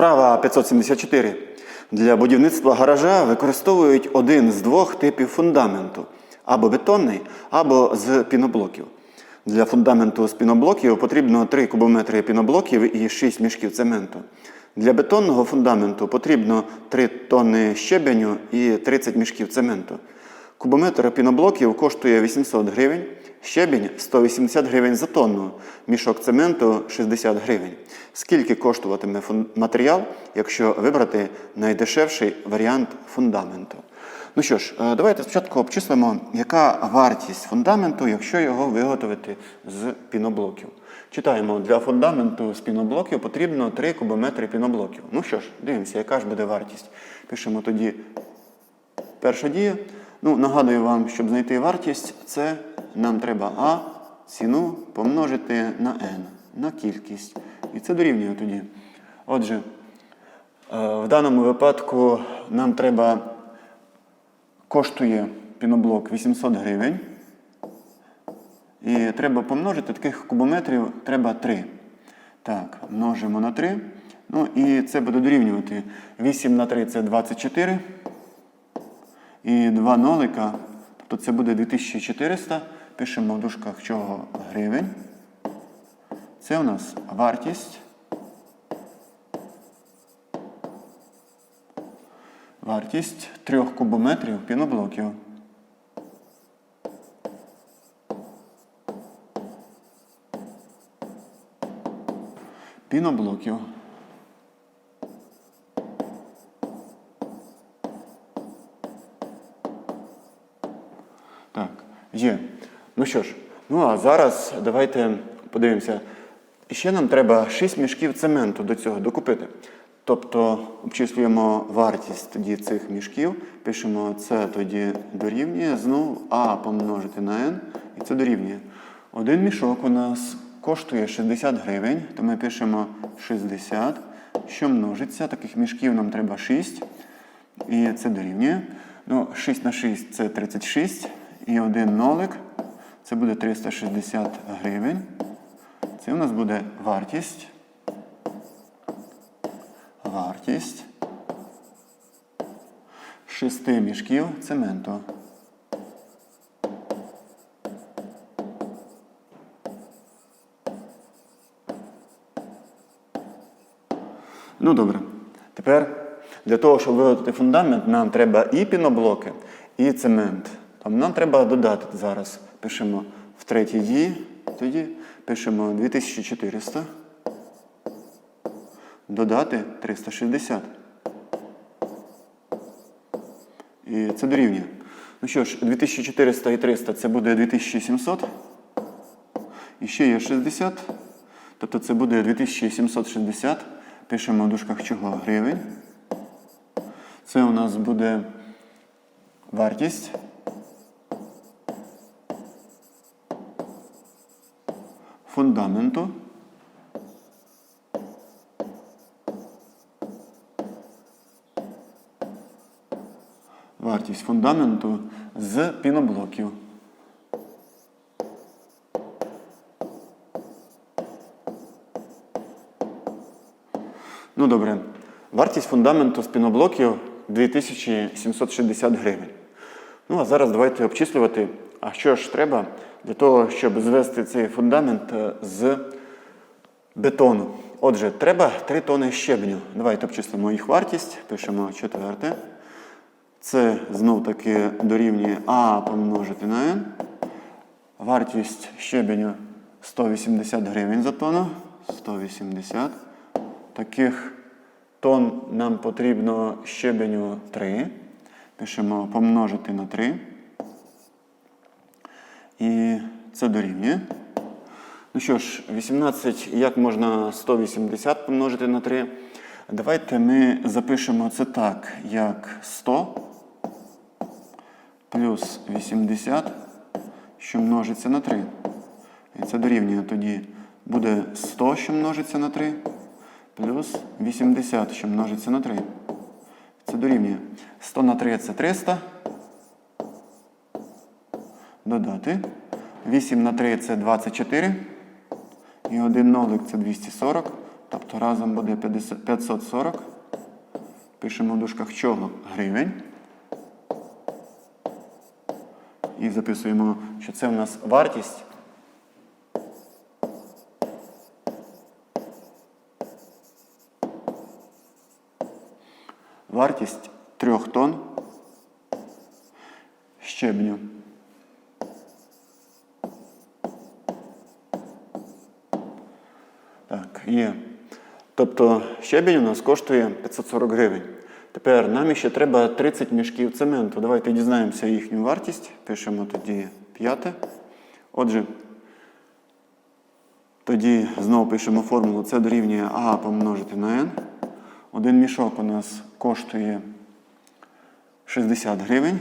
Вправа 574. Для будівництва гаража використовують один з двох типів фундаменту: або бетонний, або з піноблоків. Для фундаменту з піноблоків потрібно 3 кубометри піноблоків і 6 мішків цементу. Для бетонного фундаменту потрібно 3 тонни щебеню і 30 мішків цементу. Кубометр піноблоків коштує 800 гривень, щебінь 180 гривень за тонну, мішок цементу 60 гривень. Скільки коштуватиме матеріал, якщо вибрати найдешевший варіант фундаменту? Ну що ж, е, давайте спочатку обчислимо, яка вартість фундаменту, якщо його виготовити з піноблоків. Читаємо, для фундаменту з піноблоків потрібно 3 кубометри піноблоків. Ну що ж, дивимося, яка ж буде вартість. Пишемо тоді Перша дія. Ну, нагадую вам, щоб знайти вартість, це нам треба А ціну помножити на N, на кількість. І це дорівнює тоді. Отже, е, в даному випадку нам треба коштує піноблок 800 гривень. І треба помножити таких кубометрів треба 3. Так, множимо на 3. Ну і це буде дорівнювати 8 на 3 це 24. І 2 нолика, тобто це буде 2400. Пишемо в дужках чого гривень. Це у нас вартість. Вартість трьох кубометрів піноблоків. Піноблоків. Так, є. Ну що ж, ну а зараз давайте подивимося. Ще нам треба 6 мішків цементу до цього докупити. Тобто обчислюємо вартість тоді цих мішків, пишемо це тоді дорівнює, знову А помножити на N, і це дорівнює. Один мішок у нас коштує 60 гривень, то ми пишемо 60, що множиться. Таких мішків нам треба 6. І це дорівнює. Ну, 6 на 6 це 36. І один нолик. Це буде 360 гривень. Це у нас буде вартість. Вартість 6 мішків цементу. Ну добре. Тепер для того, щоб виготовити фундамент, нам треба і піноблоки, і цемент. Там нам треба додати зараз. Пишемо в третій дії, тоді пишемо 2400. Додати 360. І це дорівнює. Ну що ж, 2400 і 300 це буде 2700. І ще є 60. Тобто це буде 2760. Пишемо в дужках чого гривень. Це у нас буде вартість. Фундаменту. Вартість фундаменту з піноблоків. Ну добре. Вартість фундаменту з піноблоків 2760 гривень. Ну а зараз давайте обчислювати, а що ж треба для того, щоб звести цей фундамент е, з бетону. Отже, треба 3 тони щебню. Давайте обчислимо їх вартість. Пишемо четверте. Це знов таки дорівнює А помножити на N. Вартість щебеню 180 гривень за тонну. 180. Таких тонн нам потрібно щебеню 3. Пишемо помножити на 3. І це дорівнює. Ну що ж, 18, як можна 180 помножити на 3? Давайте ми запишемо це так, як 100 плюс 80, що множиться на 3. І це дорівнює тоді буде 100, що множиться на 3, плюс 80, що множиться на 3. Це дорівнює 100 на 3 це 300. Додати. 8 на 3 це 24. І один нолик це 240. Тобто разом буде 50 540. Пишемо в дужках чого гривень. І записуємо, що це в нас вартість. Вартість трьох тонн щебню. Є. Тобто щебінь у нас коштує 540 гривень. Тепер нам ще треба 30 мішків цементу. Давайте дізнаємося їхню вартість. Пишемо тоді п'яте. Отже, тоді знову пишемо формулу. Це дорівнює А помножити на N. Один мішок у нас коштує 60 гривень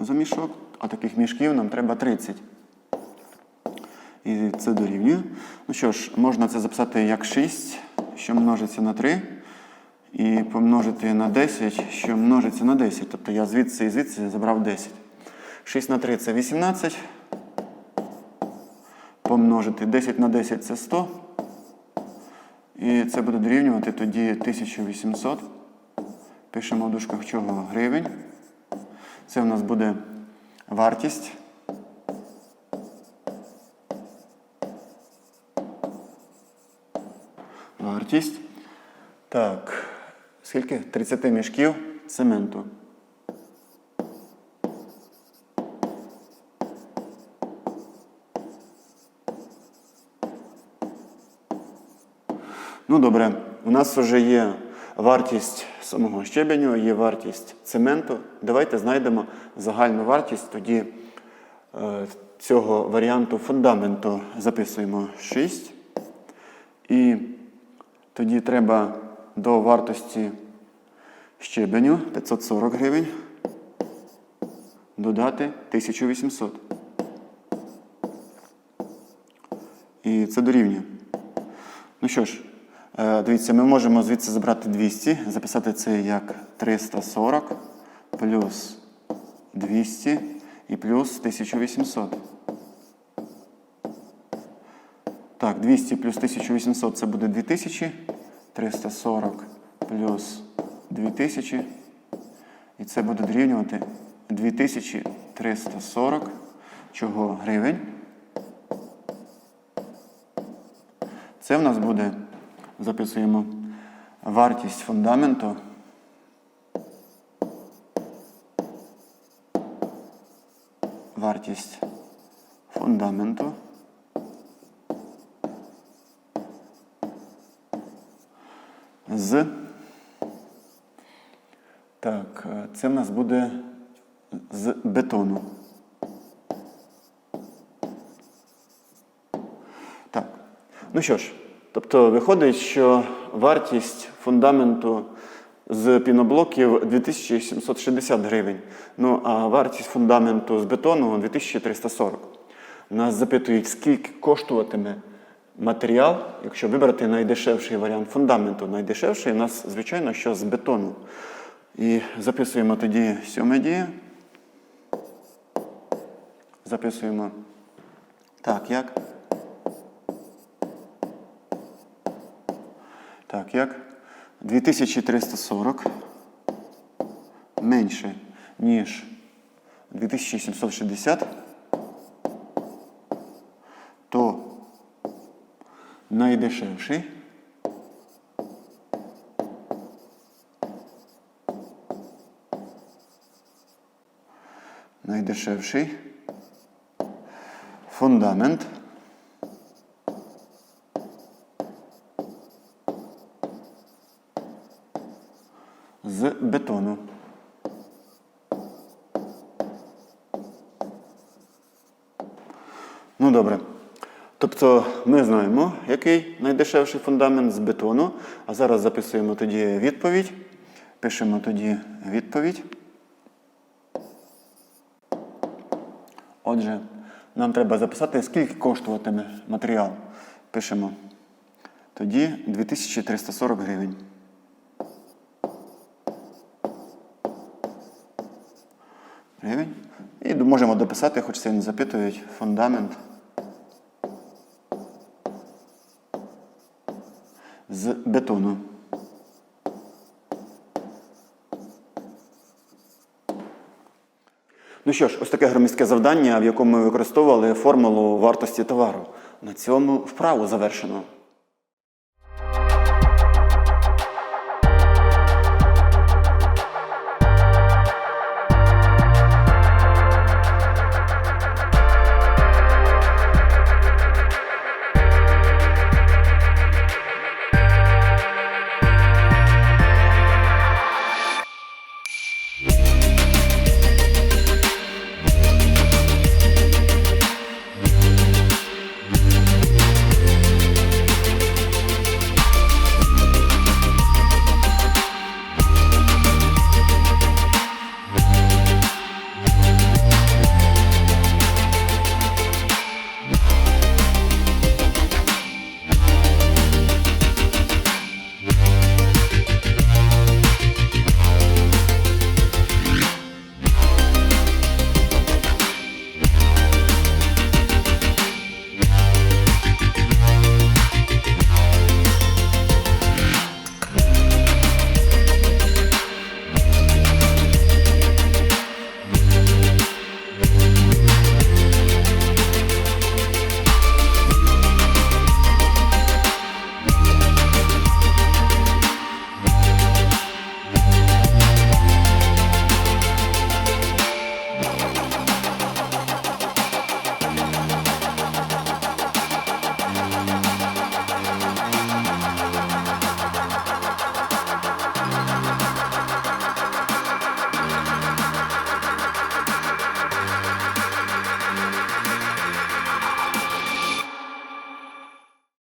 за мішок, а таких мішків нам треба 30. І це дорівнює. Ну що ж, можна це записати як 6, що множиться на 3, і помножити на 10, що множиться на 10. Тобто я звідси і звідси забрав 10. 6 на 3 це 18. Помножити 10 на 10 це 100. І це буде дорівнювати тоді 1800. Пишемо в дужках чого гривень. Це в нас буде вартість. Вартість. Так. Скільки? 30 мішків цементу. Ну добре, у нас вже є вартість самого щебеню, є вартість цементу. Давайте знайдемо загальну вартість. Тоді е, цього варіанту фундаменту записуємо 6. І тоді треба до вартості щебеню 540 гривень додати 1800. І це дорівнює. Ну що ж, е, дивіться, ми можемо звідси забрати 200, записати це як 340 плюс 200 і плюс 1800. Так, 200 плюс 1800 це буде 2000. 340 плюс 2000. І це буде дорівнювати 2340 чого гривень. Це в нас буде, записуємо, вартість фундаменту. Вартість фундаменту. З. Так, е, це в нас буде з бетону. Так. Ну що ж, тобто виходить, що вартість фундаменту з піноблоків 2760 гривень. Ну, а вартість фундаменту з бетону 2340. Нас запитують, скільки коштуватиме матеріал, якщо вибрати найдешевший варіант фундаменту. Найдешевший у нас, звичайно, що з бетону. І записуємо тоді сьоме діє. Записуємо так, як. Так, як? 2340 менше, ніж 2760, то найдешевший найдешевший фундамент з бетону. Ну добре. Тобто ми знаємо, який найдешевший фундамент з бетону. А зараз записуємо тоді відповідь. Пишемо тоді відповідь. Отже, нам треба записати, скільки коштуватиме матеріал. Пишемо. Тоді 2340 гривень. Гривень. І можемо дописати, хоч це не запитують, фундамент. З бетону. Ну що ж, ось таке громістське завдання, в якому ми використовували формулу вартості товару. На цьому вправу завершено.